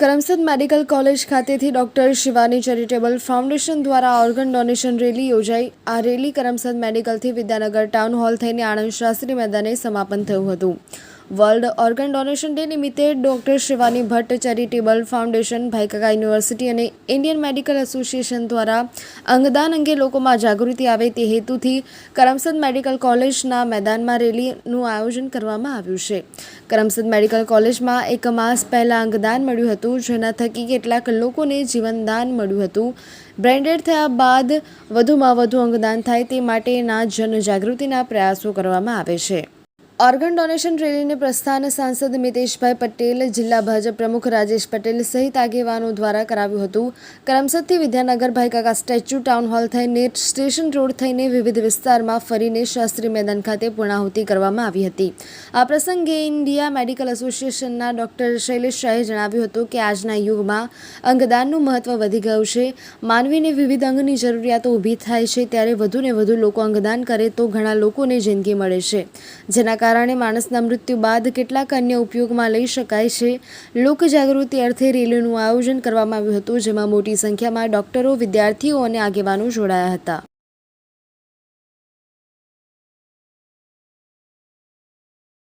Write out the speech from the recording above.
Karamsad medical college ખાતેથી doctor Shivani charitable foundation દ્વારા organ donation rally યોજાઈ. આ રેલી કરમસદ મેડિકલથી વિદ્યાનગર ટાઉન હોલ થઈને આણંદ શાસ્ત્રી મેદાને સમાપન થયું હતું. વર્લ્ડ ઓર્ગન ડોનેશન ડે નિમિત્તે doctor Shivani Bhatt charitable foundation Bhaikaka university અને ઇન્ડિયન મેડિકલ એસોસિએશન દ્વારા અંગદાન અંગે લોકોમાં જાગૃતિ આવે તે હેતુથી કરમસદ મેડિકલ કોલેજના મેદાનમાં રેલીનું આયોજન કરવામાં આવ્યું છે. કરમસદ મેડિકલ કોલેજમાં એક માસ પહેલાં અંગદાન મળ્યું હતું, જેના થકી કેટલાક લોકોને જીવનદાન મળ્યું હતું. બ્રેન્ડેડ થયા બાદ વધુમાં વધુ અંગદાન થાય તે માટેના જનજાગૃતિના પ્રયાસો કરવામાં આવે છે. ઓર્ગન ડોનેશન રેલીને પ્રસ્થાન સાંસદ મિતેશભાઈ પટેલ, જિલ્લા ભાજપ પ્રમુખ રાજેશ પટેલ સહિત આગેવાનો દ્વારા કરાવ્યું હતું. કરમસદથી Vidyanagar Bhaikaka statue town hall થઈને સ્ટેશન રોડ થઈને વિવિધ વિસ્તારમાં ફરીને શાસ્ત્રી મેદાન ખાતે પૂર્ણાહુતિ કરવામાં આવી હતી. આ પ્રસંગે ઇન્ડિયા મેડિકલ એસોસિએશનના ડોક્ટર શૈલેષ શાહે જણાવ્યું હતું કે આજના યુગમાં અંગદાનનું મહત્વ વધી ગયું છે. માનવીને વિવિધ અંગની જરૂરિયાતો ઊભી થાય છે. ત્યારે વધુને વધુ લોકો અંગદાન કરે તો ઘણા લોકોને જિંદગી મળે છે. જેના કારણે માણસના મૃત્યુ બાદ કેટલાક અન્ય ઉપયોગમાં લઈ શકાય છે. લોકજાગૃતિ અર્થે રેલીનું આયોજન કરવામાં આવ્યું હતું, જેમાં મોટી સંખ્યામાં ડોક્ટરો, વિદ્યાર્થીઓ અને આગેવાનો જોડાયા હતા.